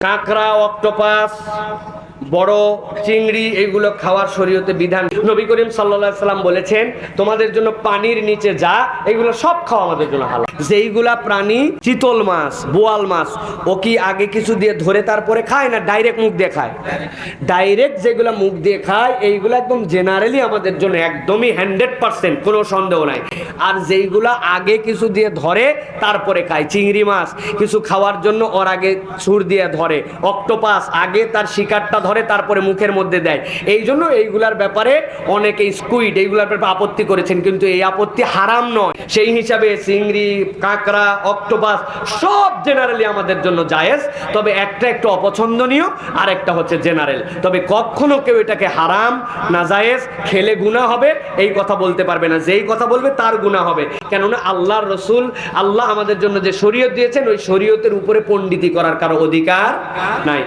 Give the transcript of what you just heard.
কাঁকড়া অক্টোপাস বড় চিংড়ি এইগুলো খাওয়ার শরীয়তে বিধান। নবী করিম সাল্লা সাল্লাম বলেছেন, তোমাদের জন্য পানির নিচে যা, এগুলো সব খাওয়া আমাদের জন্য হালাল। যেইগুলা প্রাণী, চিতল মাছ, বোয়াল মাছ, ও কি আগে কিছু দিয়ে ধরে তারপরে খায় না ডাইরেক্ট মুখ দিয়ে খায়? ডাইরেক্ট যেগুলা মুখ দিয়ে খায়, এইগুলো একদম জেনারেলি আমাদের জন্য একদমই হান্ড্রেড পার্সেন্ট কোনো সন্দেহ নাই। আর যেইগুলা আগে কিছু দিয়ে ধরে, তারপরে খায়। চিংড়ি মাছ, কিছু খাওয়ার জন্য ওর আগে সুর দিয়ে ধরে। অক্টোপাস, আগে তার শিকারটা ধরে তারপরে মুখের মধ্যে দেয়। এই জন্য এইগুলার ব্যাপারে অনেকে স্কুইড এইগুলার ব্যাপারে আপত্তি করেছেন, কিন্তু এই আপত্তি হারাম নয়। সেই হিসাবে চিংড়ি কাঁকড়া, অক্টোপাস সব জেনারেলি আমাদের জন্য জায়েজ। তবে একটা একটু অপছন্দনীয় আর একটা হচ্ছে জেনারেল তবে কখনো কেউ এটাকে হারাম, না জায়েজ, খেলে গুণা হবে, এই কথা বলতে পারবে না। যেই কথা বলবে তার গুণা হবে। কেননা আল্লাহর রসুল, আল্লাহ আমাদের জন্য যে শরীয়ত দিয়েছেন, ওই শরীয়তের উপরে পণ্ডিতি করার কারও অধিকার নাই।